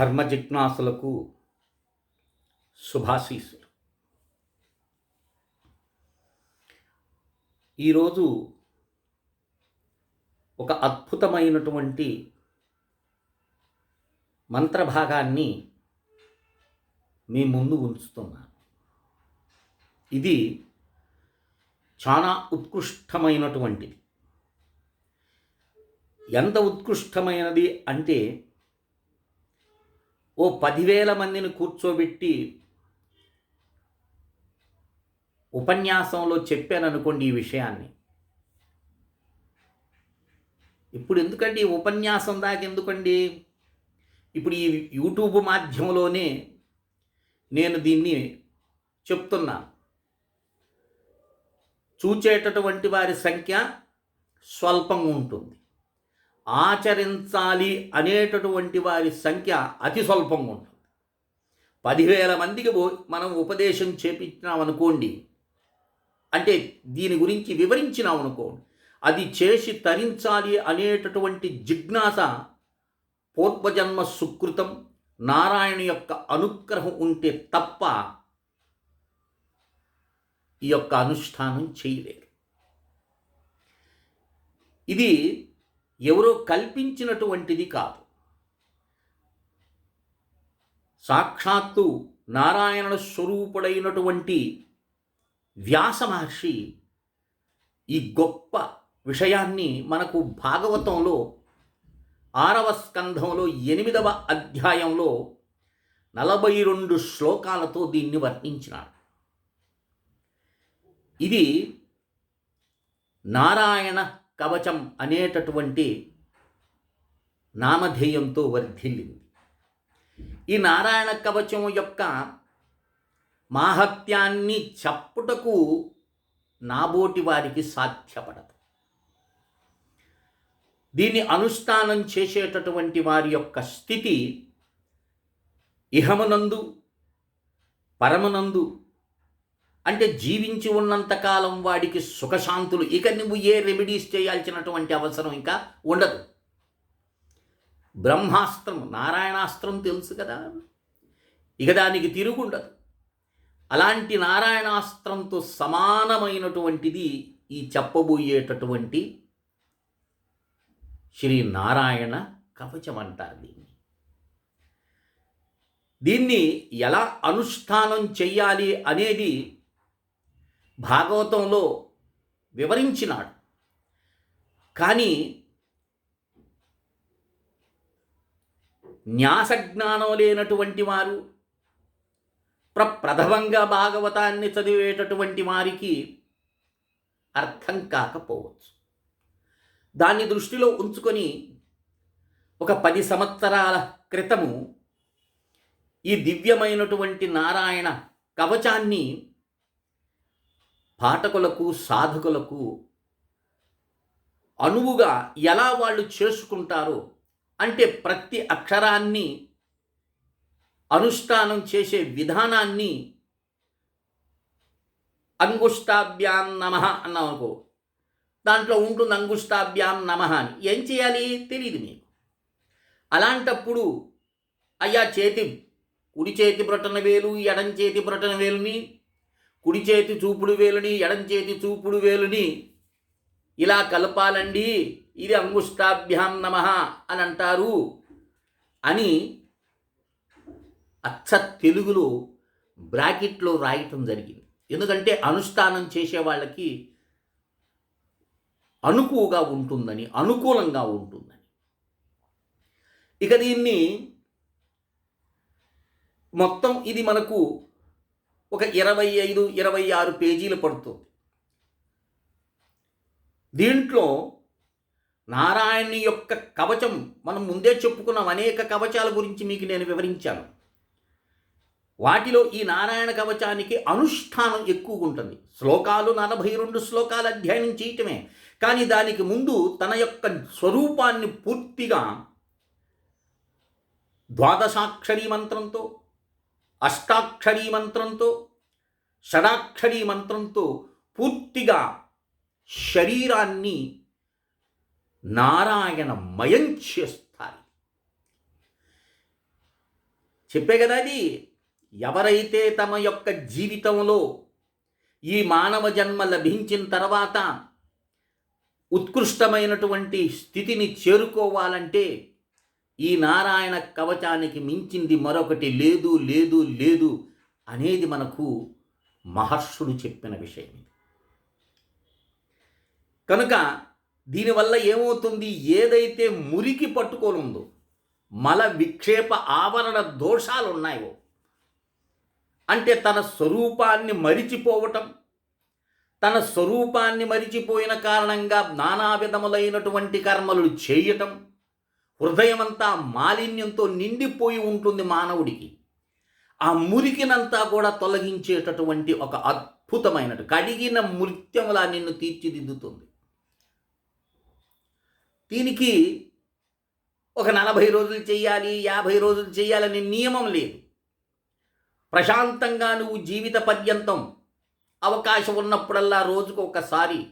ధర్మ జిజ్ఞాసులకు శుభాశీస్సులు. ఈరోజు ఒక అద్భుతమైనటువంటి మంత్రభాగాన్ని మీ ముందు ఉంచుతున్నాను. ఇది చాలా ఉత్కృష్టమైనటువంటిది. ఎంత ఉత్కృష్టమైనది అంటే ఓ పదివేల మందిని కూర్చోబెట్టి ఉపన్యాసంలో చెప్పాననుకోండి ఈ విషయాన్ని. ఇప్పుడు ఎందుకండి ఈ ఉపన్యాసం దాకా ఎందుకండి? ఇప్పుడు ఈ యూట్యూబ్ మాధ్యమంలోనే నేను దీన్ని చెప్తున్నా. చూచేటటువంటి వారి సంఖ్య స్వల్పంగా ఉంటుంది. ఆచరించాలి అనేటటువంటి వారి సంఖ్య అతి స్వల్పంగా ఉంటుంది. పదివేల మందికి మనం ఉపదేశం చేపించినాం అనుకోండి అంటే దీని గురించి వివరించినాం అనుకోండి అది చేసి తరించాలి అనేటటువంటి జిజ్ఞాస పూర్వజన్మ సుకృతం నారాయణ యొక్క అనుగ్రహం ఉంటే తప్ప ఈ యొక్క అనుష్ఠానం చేయలేరు. ఇది ఎవరో కల్పించినటువంటిది కాదు. సాక్షాత్తు నారాయణ స్వరూపుడైనటువంటి వ్యాస మహర్షి ఈ గొప్ప విషయాన్ని మనకు భాగవతంలో ఆరవ స్కంధంలో ఎనిమిదవ అధ్యాయంలో నలభై రెండు శ్లోకాలతో దీన్ని వర్ణించినాడు. ఇది నారాయణ కవచం అనేటటువంటి నామధేయంతో వర్ధిల్లింది. ఈ నారాయణ కవచం యొక్క మాహత్యాన్ని చప్పుటకు నాబోటి వారికి సాధ్యపడదు. దీన్ని అనుష్ఠానం చేసేటటువంటి వారి యొక్క స్థితి ఇహమునందు పరమనందు అంటే జీవించి ఉన్నంతకాలం వాడికి సుఖశాంతులు ఇక నువ్వు ఏ రెమెడీస్ చేయాల్సినటువంటి అవసరం ఇంకా ఉండదు. బ్రహ్మాస్త్రం నారాయణాస్త్రం తెలుసు కదా. ఇక దానికి తిరుగుండదు అలాంటి నారాయణాస్త్రంతో సమానమైనటువంటిది ఈ చెప్పబోయేటటువంటి శ్రీ నారాయణ కవచం అంటారు దీన్ని. దీన్ని ఎలా అనుష్ఠానం చెయ్యాలి అనేది భాగవతంలో వివరించినాడు. కానీ న్యాసజ్ఞానం లేనటువంటి వారు ప్రప్రథమంగా భాగవతాన్ని చదివేటటువంటి వారికి అర్థం కాకపోవచ్చు. దాన్ని దృష్టిలో ఉంచుకొని ఒక పది సంవత్సరాల క్రితము ఈ దివ్యమైనటువంటి నారాయణ కవచాన్ని పాఠకులకు సాధకులకు అనువుగా ఎలా వాళ్ళు చేసుకుంటారో అంటే ప్రతి అక్షరాన్ని అనుష్ఠానం చేసే విధానాన్ని అంగుష్టాభ్యాం నమ అన్నాం అనుకో. దాంట్లో ఉంటుంది అంగుష్టాభ్యాం నమ అని. ఏం చేయాలి? తెలియదు మీకు అలాంటప్పుడు అయ్యా చేతి కుడి చేతి బ్రొటన వేలు ఎడం చేతి బ్రొటన వేలుని కుడి చేతి చూపుడు వేలుని ఎడం చేతి చూపుడు వేలుని ఇలా కలపాలండి. ఇది అంగుష్టాభ్యాం నమ అని అంటారు. అని అచ్చ తెలుగులో బ్రాకెట్లో రాయటం జరిగింది. ఎందుకంటే అనుష్ఠానం చేసే వాళ్ళకి అనుకువగా ఉంటుందని అనుకూలంగా ఉంటుందని. ఇక దీన్ని మొత్తం ఇది మనకు ఒక ఇరవై ఐదు ఇరవై ఆరు పేజీలు పడుతుంది. దీంట్లో నారాయణ యొక్క కవచం మనం ముందే చెప్పుకున్నాం అనేక కవచాల గురించి మీకు నేను వివరించాను. వాటిలో ఈ నారాయణ కవచానికి అనుష్ఠానం ఎక్కువగా ఉంటుంది. శ్లోకాలు నలభై రెండు శ్లోకాలు అధ్యయనం చేయటమే. కానీ దానికి ముందు తన యొక్క స్వరూపాన్ని పూర్తిగా ద్వాదశాక్షరీ మంత్రంతో అష్టాక్షరీ మంత్రంతో షడాక్షరీ మంత్రంతో పూర్తిగా శరీరాన్ని నారాయణమయం చేస్తారు చెప్పే కదా అది ఎవరైతే తమ యొక్క జీవితంలో ఈ మానవ జన్మ లభించిన తర్వాత ఉత్కృష్టమైనటువంటి స్థితిని చేరుకోవాలంటే ఈ నారాయణ కవచానికి మించింది మరొకటి లేదు లేదు లేదు అనేది మనకు మహర్షుడు చెప్పిన విషయం కనుక దీనివల్ల ఏమవుతుంది? ఏదైతే మురికి పట్టుకోనుందో మల విక్షేప ఆవరణ దోషాలు ఉన్నాయో అంటే తన స్వరూపాన్ని మరిచిపోవటం తన స్వరూపాన్ని మరిచిపోయిన కారణంగా నానా విధములైనటువంటి కర్మలు చేయటం హృదయమంతా మాలిన్యంతో నిండిపోయి ఉంటుంది మానవుడికి. ఆ మురికినంతా కూడా తొలగించేటటువంటి ఒక అద్భుతమైన కడిగిన మృత్యములా నిన్ను తీర్చిదిద్దుతుంది. దీనికి ఒక నలభై రోజులు చేయాలి యాభై రోజులు చేయాలనే నియమం లేదు. ప్రశాంతంగా నువ్వు జీవిత పర్యంతం అవకాశం ఉన్నప్పుడల్లా రోజుకు ఒకసారి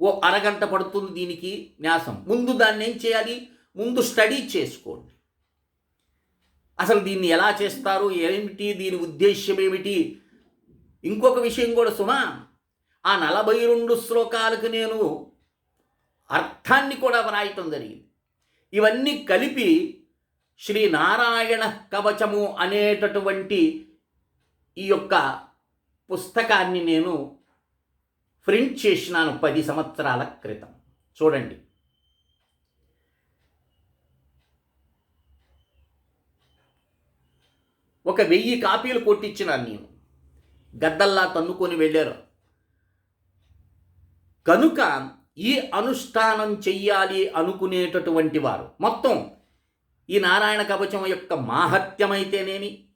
ఓ అరగంట పడుతుంది దీనికి న్యాసం. ముందు దాన్ని ఏం చేయాలి? ముందు స్టడీ చేసుకోండి. అసలు దీన్ని ఎలా చేస్తారు? ఏమిటి? దీని ఉద్దేశ్యం ఏమిటి? ఇంకొక విషయం కూడా సుమా ఆ నలభై రెండు శ్లోకాలకు నేను అర్థాన్ని కూడా వ్రాయటం జరిగింది. ఇవన్నీ కలిపి శ్రీ నారాయణ కవచము అనేటటువంటి ఈ యొక్క పుస్తకాన్ని నేను ప్రింట్ చేసినాను పది సంవత్సరాల క్రితం. చూడండి. ఒక వెయ్యి కాపీలు కొట్టించినాను నేను. గద్దల్లా తన్నుకొని వెళ్ళారు. కనుక ఈ అనుష్ఠానం చెయ్యాలి అనుకునేటటువంటి వారు. మొత్తం ఈ నారాయణ కవచం యొక్క మాహత్యమైతేనేమి?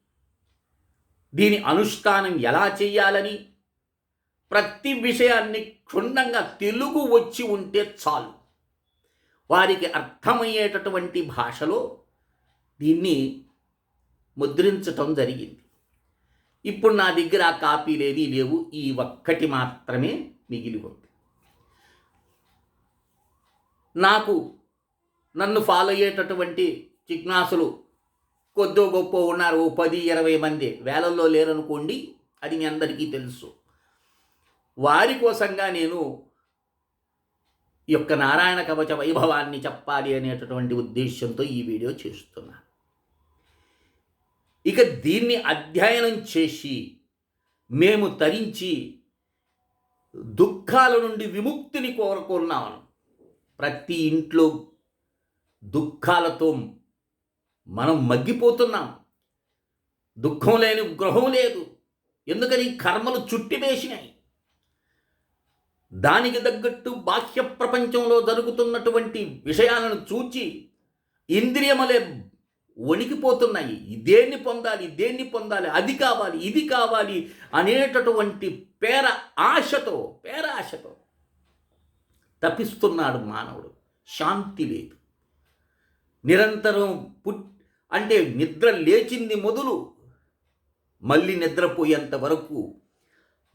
దీని అనుష్ఠానం ఎలా చెయ్యాలని? ప్రతి విషయాన్ని క్షుణ్ణంగా తెలుగు వచ్చి ఉంటే చాలు. వారికి అర్థమయ్యేటటువంటి భాషలో దీన్ని ముద్రించటం జరిగింది. ఇప్పుడు నా దగ్గర ఆ కాపీలేది లేవు ఈ ఒక్కటి మాత్రమే మిగిలి ఉంది. నాకు నన్ను ఫాలో అయ్యేటటువంటి జిజ్ఞాసులు కొద్దో గొప్ప ఉన్నారు ఓ పది ఇరవై మంది. వేలల్లో లేరనుకోండి అది మీ అందరికీ తెలుసు. వారి కోసంగా నేను ఈ యొక్క నారాయణ కవచ వైభవాన్ని చెప్పాలి అనేటటువంటి ఉద్దేశంతో ఈ వీడియో చేస్తున్నాను. ఇక దీన్ని అధ్యయనం చేసి మేము తరించి దుఃఖాల నుండి విముక్తిని కోరుకున్నాము ప్రతి ఇంట్లో దుఃఖాలతో మనం మగ్గిపోతున్నాం. దుఃఖం లేని గృహం లేదు. ఎందుకని? కర్మలు చుట్టివేసినాయి. దానికి తగ్గట్టు బాహ్య ప్రపంచంలో జరుగుతున్నటువంటి విషయాలను చూచి ఇంద్రియములే వణికిపోతున్నాయి. దేన్ని పొందాలి దేన్ని పొందాలి అది కావాలి ఇది కావాలి అనేటటువంటి పేర ఆశతో పేర ఆశతో తపిస్తున్నాడు మానవుడు. శాంతి లేదు. నిరంతరం పుట్ అంటే నిద్ర లేచింది మొదలు మళ్ళీ నిద్రపోయేంత వరకు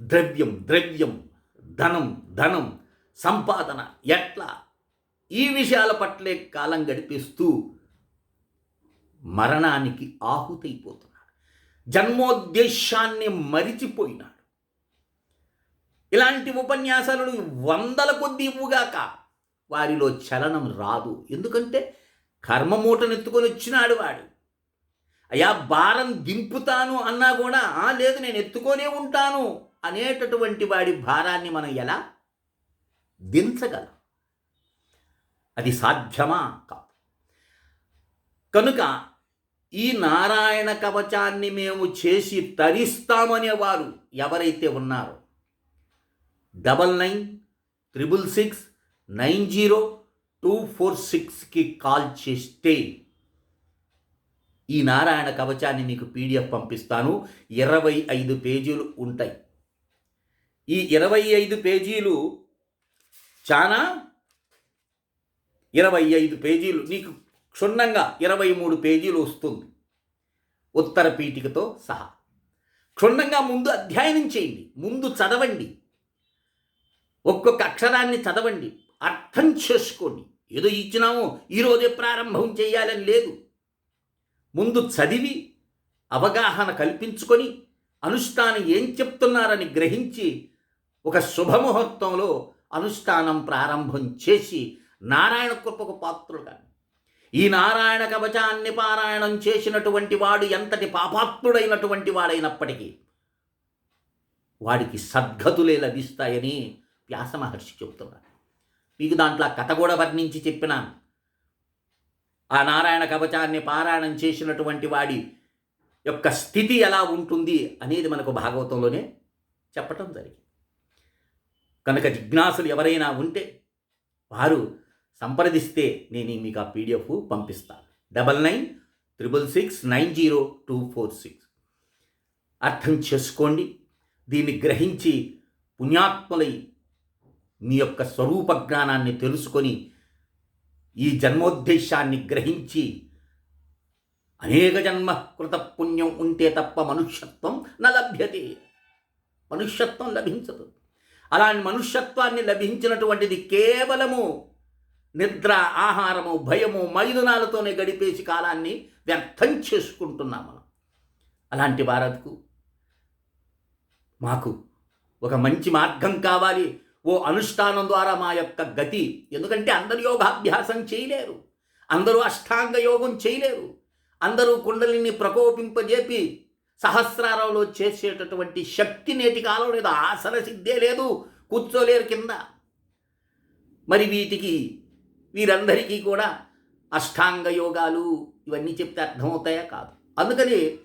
ద్రవ్యం ద్రవ్యం ధనం ధనం సంపాదన ఎట్లా? ఈ విషయాల పట్లే కాలం గడిపిస్తూ మరణానికి ఆహుతైపోతున్నాడు. జన్మోద్దేశాన్ని మరిచిపోయినాడు. ఇలాంటి ఉపన్యాసాలను వందల కొద్ది ఇవ్వుగాక వారిలో చలనం రాదు. ఎందుకంటే కర్మమూటనెత్తుకొని వచ్చినాడు వాడు. అయ్యా భారం దింపుతాను అన్నా కూడా "ఆ, లేదు నేను ఎత్తుకొనే ఉంటాను అనేటటువంటి వాడి భారాన్ని మనం ఎలా దించగలం? అది సాధ్యమా? కాదు. కనుక ఈ నారాయణ కవచాన్ని మేము చేసి తరిస్తామనే వారు ఎవరైతే ఉన్నారో double nine triple six nine zero two four సిక్స్కి కాల్ చేస్తే ఈ నారాయణ కవచాన్ని మీకు పీడిఎఫ్ పంపిస్తాను. ఇరవై ఐదు పేజీలు ఉంటాయి. ఈ ఇరవై ఐదు పేజీలు చాలా ఇరవై ఐదు పేజీలు. నీకు క్షుణ్ణంగా ఇరవై మూడు పేజీలు వస్తుంది. ఉత్తర పీఠికతో సహా. క్షుణ్ణంగా ముందు అధ్యయనం చేయండి. ముందు చదవండి. ఒక్కొక్క అక్షరాన్ని చదవండి. అర్థం చేసుకోండి. ఏదో ఇచ్చినామో ఈరోజే ప్రారంభం చేయాలని లేదు. ముందు చదివి అవగాహన కల్పించుకొని అనుష్ఠానం ఏం చెప్తున్నారని గ్రహించి ఒక శుభముహూర్తంలో అనుష్ఠానం ప్రారంభం చేసి నారాయణ కృపకు పాత్రుడుగా ఈ నారాయణ కవచాన్ని పారాయణం చేసినటువంటి వాడు ఎంతటి పాపాత్ముడైనటువంటి వాడైనప్పటికీ వాడికి సద్గతులే లభిస్తాయని వ్యాస మహర్షి చెప్తున్నారు మీకు దాంట్లో ఆ కథ కూడా వర్ణించి చెప్పినాను. ఆ నారాయణ కవచాన్ని పారాయణం చేసినటువంటి వాడి యొక్క స్థితి ఎలా ఉంటుంది అనేది మనకు భాగవతంలోనే చెప్పటం జరిగింది. కనుక జిజ్ఞాసులు ఎవరైనా ఉంటే వారు సంప్రదిస్తే నేను మీకు ఆ పీడిఎఫ్ పంపిస్తాను double nine triple six nine zero two four six అర్థం చేసుకోండి. దీన్ని గ్రహించి పుణ్యాత్ములై మీ యొక్క స్వరూప జ్ఞానాన్ని తెలుసుకొని ఈ జన్మోద్దేశాన్ని గ్రహించి అనేక జన్మ కృత పుణ్యం ఉంటే తప్ప మనుష్యత్వం న లభ్యతే. మనుష్యత్వం లభించదు. అలాంటి మనుష్యత్వాన్ని లభించినటువంటిది కేవలము నిద్ర ఆహారము భయము మైదునాలతోనే గడిపేసి కాలాన్ని వ్యర్థం చేసుకుంటున్నాం మనం. అలాంటి భారత్కు మాకు ఒక మంచి మార్గం కావాలి. ఓ అనుష్ఠానం ద్వారా మా యొక్క గతి. ఎందుకంటే అందరు యోగాభ్యాసం చేయలేరు. అందరూ అష్టాంగ యోగం చేయలేరు. అందరూ కుండలిని ప్రకోపింపజేపి సహస్రారంలో చేసేటటువంటి శక్తి నేటి కాలం లేదు. ఆసన సిద్ధే లేదు. కూర్చోలేరు కింద. మరి వీటికి వీరందరికీ కూడా అష్టాంగ యోగాలు ఇవన్నీ చెప్తే అర్థమవుతాయా కాదు. అందుకని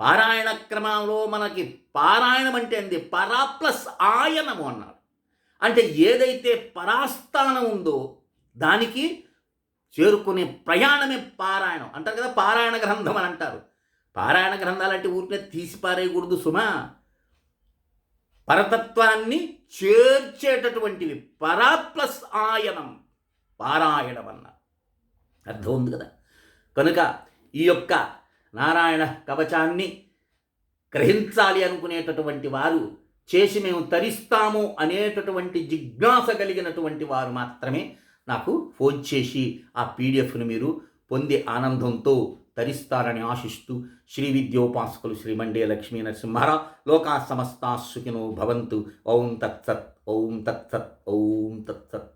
పారాయణ క్రమంలో మనకి పారాయణం అంటే అంది పరా ప్లస్ ఆయనము అన్నారు. అంటే ఏదైతే పరాస్థానం ఉందో దానికి చేరుకునే ప్రయాణమే పారాయణం. అంటారు కదా పారాయణ గ్రంథం అని అంటారు. పారాయణ గ్రంథాలు అంటే ఊరికే తీసి పారేయకూడదు సుమా. పరతత్వాన్ని చేర్చేటటువంటివి. పరా ప్లస్ ఆయనం. పారాయణం అన్న అర్థం ఉంది కదా? కనుక ఈ యొక్క నారాయణ కవచాన్ని గ్రహించాలి అనుకునేటటువంటి వారు చేసి మేము తరిస్తాము అనేటటువంటి జిజ్ఞాస కలిగినటువంటి వారు మాత్రమే నాకు ఫోన్ చేసి ఆ పీడిఎఫ్ను మీరు పొందే ఆనందంతో తరిస్తారని ఆశిస్తూ శ్రీ విద్యోపాసకులు శ్రీమండే లక్ష్మీ నరసింహారావు లోకా సమస్తా సుఖినో భవంతు. ఓం తత్సత్ ఓం తత్సత్ ఓం తత్సత్.